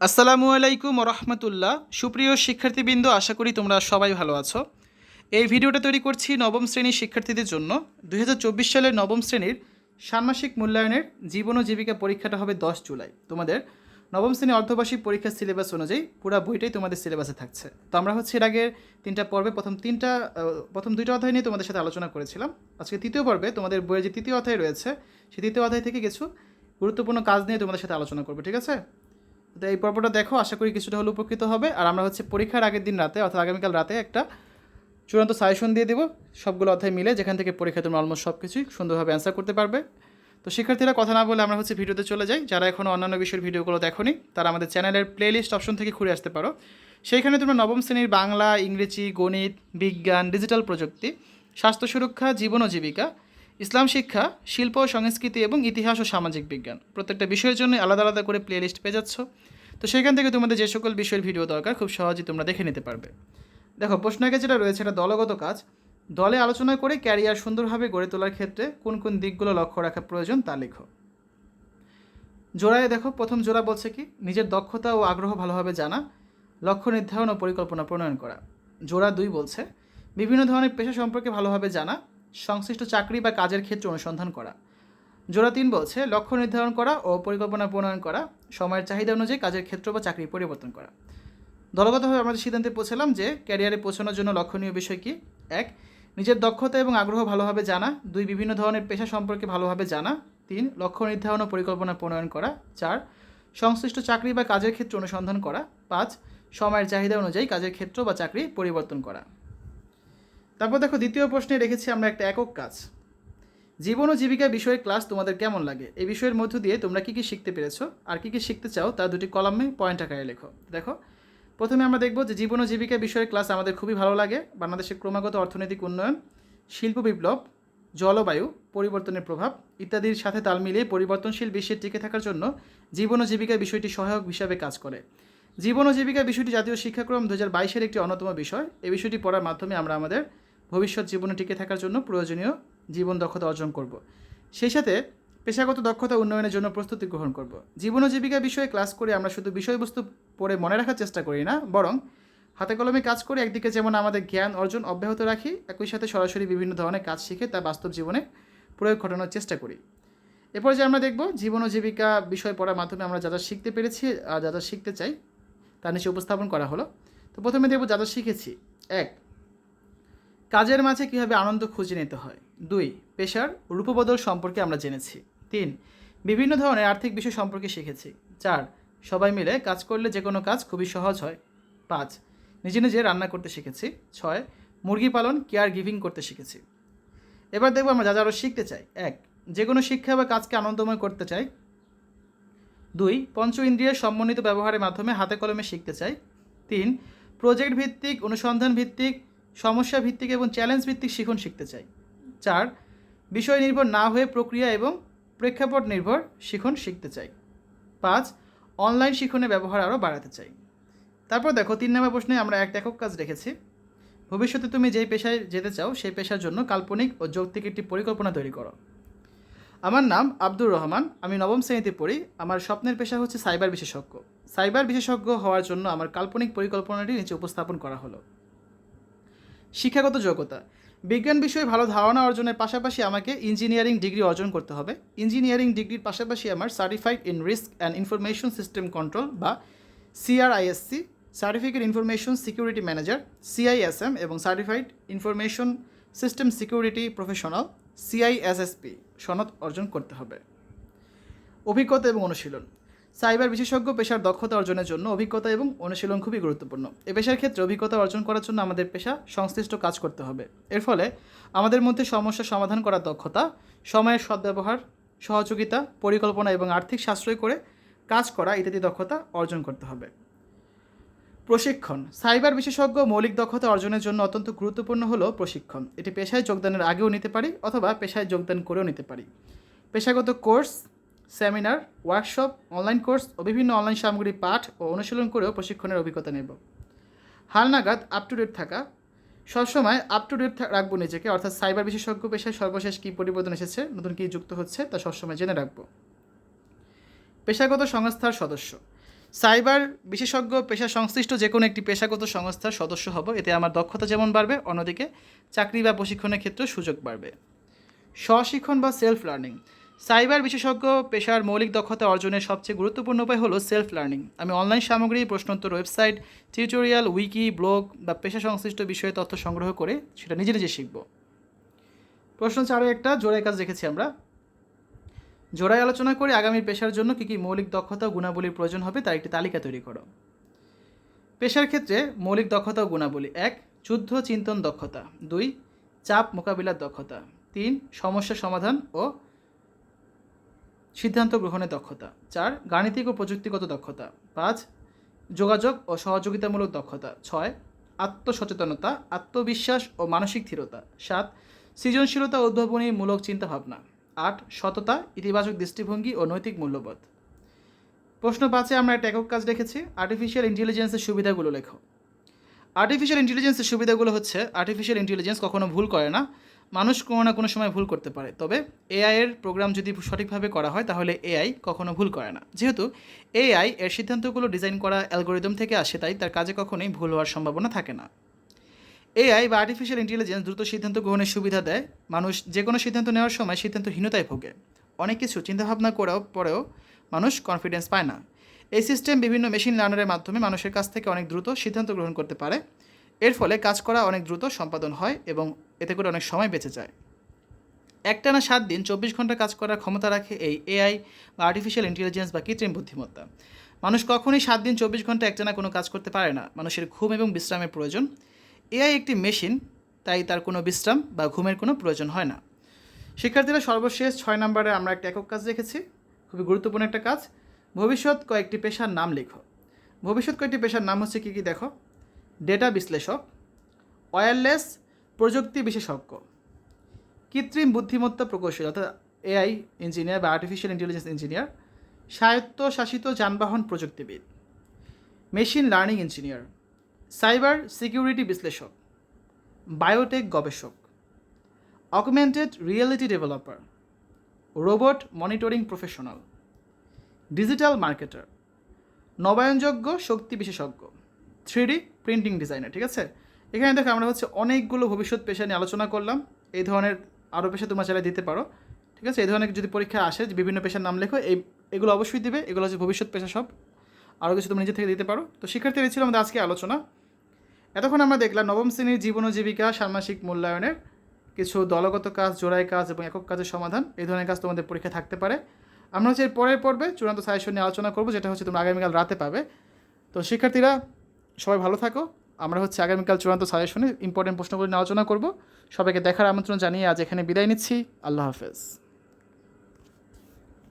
আসসালামু আলাইকুম রহমতুল্লাহ। সুপ্রিয় শিক্ষার্থীবৃন্দ, আশা করি তোমরা সবাই ভালো আছো। এই ভিডিওটা তৈরি করছি নবম শ্রেণির শিক্ষার্থীদের জন্য। দুই হাজার চব্বিশ সালের নবম শ্রেণির ষান্মাসিক মূল্যায়নের জীবন ও জীবিকা পরীক্ষাটা হবে দশ জুলাই। তোমাদের নবম শ্রেণি অর্ধবার্ষিক পরীক্ষার সিলেবাস অনুযায়ী পুরো বইটাই তোমাদের সিলেবাসে থাকছে। তো আমরা হচ্ছে এর আগের তিনটা পর্বে প্রথম তিনটা প্রথম দুইটা অধ্যায় নিয়ে তোমাদের সাথে আলোচনা করেছিলাম। আজকে তৃতীয় পর্বে তোমাদের বইয়ের যে তৃতীয় অধ্যায় রয়েছে সেই তৃতীয় অধ্যায় থেকে কিছু গুরুত্বপূর্ণ কাজ নিয়ে তোমাদের সাথে আলোচনা করব, ঠিক আছে? তো এই পর্বটা দেখো, আশা করি কিছুটা হলে উপকৃত হবে। আর আমরা হচ্ছে পরীক্ষার আগের দিন রাতে, অর্থাৎ আগামীকাল রাতে একটা চূড়ান্ত সাজেশন দিয়ে দেবো। সবগুলো অধ্যায় মিলে যেখান থেকে পরীক্ষা তোমরা অলমোস্ট সব কিছুই সুন্দরভাবে অ্যান্সার করতে পারবে। তো শিক্ষার্থীরা, কথা না বলে আমরা হচ্ছে ভিডিওতে চলে যাই। যারা এখনও অন্যান্য বিষয়ের ভিডিওগুলো দেখোনি, তারা আমাদের চ্যানেলের প্লেলিস্ট অপশন থেকে ঘুরে আসতে পারো। সেইখানে তোমরা নবম শ্রেণির বাংলা, ইংরেজি, গণিত, বিজ্ঞান ডিজিটাল প্রযুক্তি, স্বাস্থ্য সুরক্ষা, জীবন ও জীবিকা ইসলাম শিক্ষা, শিল্প ও সংস্কৃতি এবং ইতিহাস ও সামাজিক বিজ্ঞান। প্রত্যেকটা বিষয়ের জন্য আলাদা আলাদা করে প্লেলিস্ট পেয়ে যাচ্ছ। তো সেখান থেকে তোমাদের যে সকল বিষয়ের ভিডিও দরকার, খুব সহজেই তোমরা দেখে নিতে পারবে। দেখো, প্রশ্ন আগে যেটা রয়েছে, এটা দলগত কাজ। দলে আলোচনা করে ক্যারিয়ার সুন্দরভাবে গড়ে তোলার ক্ষেত্রে কোন কোন দিকগুলো লক্ষ্য রাখা প্রয়োজন তা লেখো। জোড়ায় দেখো, প্রথম জোড়া বলছে কি, নিজের দক্ষতা ও আগ্রহ ভালোভাবে জানা, লক্ষ্য নির্ধারণ ও পরিকল্পনা প্রণয়ন করা। জোড়া দুই বলছে, বিভিন্ন ধরনের পেশা সম্পর্কে ভালোভাবে জানা সংশ্লিষ্ট চাকরি বা কাজের ক্ষেত্রে অনুসন্ধান করা। জোড়া তিন বলছে, লক্ষ্য নির্ধারণ করা ও পরিকল্পনা প্রণয়ন করা, সময়ের চাহিদা অনুযায়ী কাজের ক্ষেত্র বা চাকরি পরিবর্তন করা। দলগতভাবে আমাদের সিদ্ধান্তে পৌঁছালাম যে, ক্যারিয়ারে পৌঁছানোর জন্য লক্ষণীয় বিষয় কি? এক, নিজের দক্ষতা এবং আগ্রহ ভালোভাবে জানা। দুই, বিভিন্ন ধরনের পেশা সম্পর্কে ভালোভাবে জানা। তিন, লক্ষ্য নির্ধারণ ও পরিকল্পনা প্রণয়ন করা। চার, সংশ্লিষ্ট চাকরি বা কাজের ক্ষেত্রে অনুসন্ধান করা। পাঁচ, সময়ের চাহিদা অনুযায়ী কাজের ক্ষেত্র বা চাকরি পরিবর্তন করা। তারপর দেখো, দ্বিতীয় প্রশ্নে রেখেছি আমরা একটা একক কাজ। জীবন ও জীবিকা বিষয়ের ক্লাস তোমাদের কেমন লাগে? এই বিষয়ের মধ্য দিয়ে তোমরা কী কী শিখতে পেরেছ? আর কী কী শিখতে চাও? তা দুটি কলামে পয়েন্ট আকারে লেখো। দেখো, প্রথমে আমরা দেখব যে জীবন ও জীবিকা বিষয়ের ক্লাস আমাদের খুবই ভালো লাগে। বাংলাদেশের ক্রমাগত অর্থনৈতিক উন্নয়ন, শিল্প বিপ্লব, জলবায়ু, পরিবর্তনের প্রভাব ইত্যাদির সাথে তাল মিলিয়ে পরিবর্তনশীল বিশ্বে টিকে থাকার জন্য জীবন ও জীবিকা বিষয়টি সহায়ক হিসাবে কাজ করে। জীবন ও জীবিকা বিষয়টি জাতীয় শিক্ষাক্রম দু হাজার বাইশের একটি অন্যতম বিষয়। এই বিষয়টি পড়ার মাধ্যমে আমরা আমাদের ভবিষ্যৎ জীবনে টিকে থাকার জন্য প্রয়োজনীয় জীবন দক্ষতা অর্জন করব। সেই সাথে পেশাগত দক্ষতা উন্নয়নের জন্য প্রস্তুতি গ্রহণ করব। জীবন ও জীবিকা বিষয়ে ক্লাস করে আমরা শুধু বিষয়বস্তু পড়ে মনে রাখার চেষ্টা করি না, বরং হাতে কলমে কাজ করে একদিকে যেমন আমাদের জ্ঞান অর্জন অব্যাহত রাখি, একই সাথে সরাসরি বিভিন্ন ধরনের কাজ শিখে তা বাস্তব জীবনে প্রয়োগ ঘটানোর চেষ্টা করি। এরপর যে আমরা দেখব জীবন ও জীবিকা বিষয় পড়ার মাধ্যমে আমরা যা যা শিখতে পেরেছি আর যা যা শিখতে চাই, তা নিচে উপস্থাপন করা হলো। তো প্রথমে দেখব যা যা শিখেছি। এক কাজের মাঝে কীভাবে আনন্দ খুঁজে নিতে হয়? দুই, পেশার রূপবদল সম্পর্কে আমরা জেনেছি। তিন, বিভিন্ন ধরনের আর্থিক বিষয় সম্পর্কে শিখেছি। চার, সবাই মিলে কাজ করলে যে কোনো কাজ খুবই সহজ হয়। পাঁচ, নিজে নিজে রান্না করতে শিখেছি। ছয়, মুরগি পালন, কেয়ার গিভিং করতে শিখেছি। এবার দেখব আমরা যা যা আরও শিখতে চাই। এক, যে কোনো শিক্ষা বা কাজকে আনন্দময় করতে চাই। দুই, পঞ্চ ইন্দ্রিয়ের সমন্বিত ব্যবহারের মাধ্যমে হাতে কলমে শিখতে চাই। তিন, প্রজেক্ট ভিত্তিক, অনুসন্ধান ভিত্তিক সমস্যা ভিত্তিক এবং চ্যালেঞ্জ ভিত্তিক শিখন শিখতে চাই। চার, বিষয় নির্ভর না হয়ে প্রক্রিয়া এবং প্রেক্ষাপট নির্ভর শিখন শিখতে চাই। পাঁচ অনলাইন শিখনের ব্যবহার আরও বাড়াতে চাই। তারপর দেখো, তিন নম্বর প্রশ্নে আমরা এক একক কাজ রেখেছি। ভবিষ্যতে তুমি যেই পেশায় যেতে চাও, সেই পেশার জন্য কাল্পনিক ও যৌক্তিক একটি পরিকল্পনা তৈরি করো। আমার নাম আব্দুর রহমান, আমি নবম শ্রেণীতে পড়ি। আমার স্বপ্নের পেশা হচ্ছে সাইবার বিশেষজ্ঞ। সাইবার বিশেষজ্ঞ হওয়ার জন্য আমার কাল্পনিক পরিকল্পনাটি নিচে উপস্থাপন করা হলো। শিক্ষাগত যোগ্যতা। বিজ্ঞান বিষয়ে ভালো ধারণা অর্জনের পাশাপাশি আমাকে ইঞ্জিনিয়ারিং ডিগ্রি অর্জন করতে হবে। ইঞ্জিনিয়ারিং ডিগ্রির পাশাপাশি আমার certified in risk and information system control বা CRISC certificate information security manager CISM এবং certified information system security professional CISSP সনদ অর্জন করতে হবে। অভিজ্ঞতা এবং অনুশীলন। সাইবার বিশেষজ্ঞ পেশার দক্ষতা অর্জনের জন্য অভিজ্ঞতা এবং অনুশীলন খুবই গুরুত্বপূর্ণ। এ পেশার ক্ষেত্রে অভিজ্ঞতা অর্জন করার জন্য আমাদের পেশা সংশ্লিষ্ট কাজ করতে হবে। এর ফলে আমাদের মধ্যে সমস্যা সমাধান করার দক্ষতা, সময়ের সদ্ব্যবহার, সহযোগিতা, পরিকল্পনা এবং আর্থিক সাশ্রয় করে কাজ করা ইত্যাদি দক্ষতা অর্জন করতে হবে। প্রশিক্ষণ। সাইবার বিশেষজ্ঞ মৌলিক দক্ষতা অর্জনের জন্য অত্যন্ত গুরুত্বপূর্ণ হলো প্রশিক্ষণ। এটি পেশায় যোগদানের আগেও নিতে পারি অথবা পেশায় যোগদান করেও নিতে পারি। পেশাগত course seminar, workshop, online course ও বিভিন্ন অনলাইন সামগ্রী পাঠ ও অনুশীলন করেও প্রশিক্ষণের অভিজ্ঞতা নেব। হালনাগাদ আপ টু ডেট থাকা। সবসময় আপ টু ডেট রাখব নিজেকে, অর্থাৎ সাইবার বিশেষজ্ঞ পেশায় সর্বশেষ কী পরিবর্তন এসেছে, নতুন কী যুক্ত হচ্ছে তা সবসময় জেনে রাখব। পেশাগত সংস্থার সদস্য। সাইবার বিশেষজ্ঞ পেশা সংশ্লিষ্ট যে কোনো একটি পেশাগত সংস্থার সদস্য হব, এতে আমার দক্ষতা যেমন বাড়বে, অন্যদিকে চাকরি বা প্রশিক্ষণের ক্ষেত্রে সুযোগ বাড়বে। স্বশিক্ষণ বা সেলফ লার্নিং সাইবার বিশেষজ্ঞ পেশার মৌলিক দক্ষতা অর্জনের সবচেয়ে গুরুত্বপূর্ণ উপায় হলো সেলফ লার্নিং আমি অনলাইন সামগ্রী, প্রশ্নোত্তর ওয়েবসাইট টিউটোরিয়াল উইকি ব্লগ বা পেশা সংশ্লিষ্ট বিষয়ে তথ্য সংগ্রহ করে সেটা নিজে নিজে শিখব। প্রশ্ন চারে একটা, জোড়ায় কাজ রেখেছি আমরা। জোড়ায় আলোচনা করে আগামী পেশার জন্য কী কী মৌলিক দক্ষতা ও গুণাবলীর প্রয়োজন হবে তার একটি তালিকা তৈরি করো। পেশার ক্ষেত্রে মৌলিক দক্ষতা ও গুণাবলী এক, যুদ্ধ চিন্তন দক্ষতা। দুই, চাপ মোকাবিলার দক্ষতা। তিন, সমস্যা সমাধান ও সিদ্ধান্ত গ্রহণের দক্ষতা। চার, গাণিতিক ও প্রযুক্তিগত দক্ষতা। পাঁচ, যোগাযোগ ও সহযোগিতামূলক দক্ষতা। ছয়, আত্মসচেতনতা, আত্মবিশ্বাস ও মানসিক স্থিরতা। সাত, সৃজনশীলতা উদ্ভাবনীমূলক চিন্তাভাবনা। আট, সততা, ইতিবাচক দৃষ্টিভঙ্গি ও নৈতিক মূল্যবোধ। প্রশ্ন পাঁচে আমরা একটা একক কাজ রেখেছি আর্টিফিশিয়াল ইন্টেলিজেন্সের সুবিধাগুলো লেখো। আর্টিফিশিয়াল ইন্টেলিজেন্সের সুবিধাগুলো হচ্ছে আর্টিফিশিয়াল ইন্টেলিজেন্স কখনো ভুল করে না মানুষ কোনো না কোনো সময় ভুল করতে পারে। তবে এআই এর প্রোগ্রাম যদি সঠিকভাবে করা হয়, তাহলে এআই কখনো ভুল করে না। যেহেতু এআই এর সিদ্ধান্তগুলো ডিজাইন করা অ্যালগোরিদম থেকে আসে, তাই তার কাজে কখনোই ভুল হওয়ার সম্ভাবনা থাকে না। এআই বা আর্টিফিশিয়াল ইন্টেলিজেন্স দ্রুত সিদ্ধান্ত গ্রহণের সুবিধা দেয়। মানুষ যে কোনো সিদ্ধান্ত নেওয়ার সময় সিদ্ধান্তহীনতায় ভোগে। অনেক কিছু চিন্তাভাবনা করাও পরেও মানুষ কনফিডেন্স পায় না। এই সিস্টেম বিভিন্ন মেশিন লার্নারের মাধ্যমে মানুষের কাছ থেকে অনেক দ্রুত সিদ্ধান্ত গ্রহণ করতে পারে। এর ফলে কাজ করা অনেক দ্রুত সম্পাদন হয় এবং এতে করে অনেক সময় বেঁচে যায়। একটানা সাত দিন চব্বিশ ঘণ্টা কাজ করার ক্ষমতা রাখে এই এআই বা আর্টিফিশিয়াল ইন্টেলিজেন্স বা কৃত্রিম বুদ্ধিমত্তা। মানুষ কখনোই সাত দিন চব্বিশ ঘণ্টা একটানা কোনো কাজ করতে পারে না। মানুষের ঘুম এবং বিশ্রামের প্রয়োজন। এআই একটি মেশিন, তাই তার কোনো বিশ্রাম বা ঘুমের কোনো প্রয়োজন হয় না। শিক্ষার্থীরা সর্বশেষ ছয় নম্বরে আমরা একটা একক কাজ রেখেছি খুবই গুরুত্বপূর্ণ একটা কাজ। ভবিষ্যৎ কয়েকটি পেশার নাম লেখো। ভবিষ্যৎ কয়েকটি পেশার নাম হচ্ছে কী কী দেখো? ডেটা বিশ্লেষক ওয়্যারলেস প্রযুক্তি বিশেষজ্ঞ, কৃত্রিম বুদ্ধিমত্তা প্রকৌশলী, অর্থাৎ এআই ইঞ্জিনিয়ার বা আর্টিফিশিয়াল ইন্টেলিজেন্স ইঞ্জিনিয়ার স্বায়ত্তশাসিত যানবাহন প্রযুক্তিবিদ machine learning engineer cyber security বিশ্লেষক বায়োটেক গবেষক augmented reality developer robot monitoring professional digital marketer নবায়নযোগ্য শক্তি বিশেষজ্ঞ থ্রি প্রিন্টিং ডিজাইনার ঠিক আছে? এখানে দেখো আমরা হচ্ছে অনেকগুলো ভবিষ্যৎ পেশা নিয়ে আলোচনা করলাম। এই ধরনের আরও পেশা তোমরা চাইলে দিতে পারো। ঠিক আছে? এই ধরনের যদি পরীক্ষা আসে, যে বিভিন্ন পেশার নাম লেখো, এই, এগুলো অবশ্যই দিবে। এগুলো হচ্ছে ভবিষ্যৎ পেশা সব। আরও কিছু তুমি নিজে থেকে দিতে পারো। তো শিক্ষার্থীরা ছিল আমাদের আজকে আলোচনা। এতক্ষণ আমরা দেখলাম নবম শ্রেণির জীবন ও জীবিকা ষান্মাসিক মূল্যায়নের কিছু দলগত কাজ, জোড়াই কাজ এবং একক কাজের সমাধান। এই ধরনের কাজ তোমাদের পরীক্ষা থাকতে পারে। আমরা হচ্ছে এর পরের পর্বে চূড়ান্ত সাজেশন নিয়ে আলোচনা করব, যেটা হচ্ছে তোমরা আগামীকাল রাতে পাবে। তো শিক্ষার্থীরা সবাই ভালো থাকো। আমরা হচ্ছে আগামীকাল চূড়ান্ত সাজেশনে ইম্পর্টেন্ট প্রশ্নগুলি আলোচনা করব। সবাইকে দেখার আমন্ত্রণ জানিয়ে আজ এখানে বিদায় নিচ্ছি। আল্লাহ হাফেজ।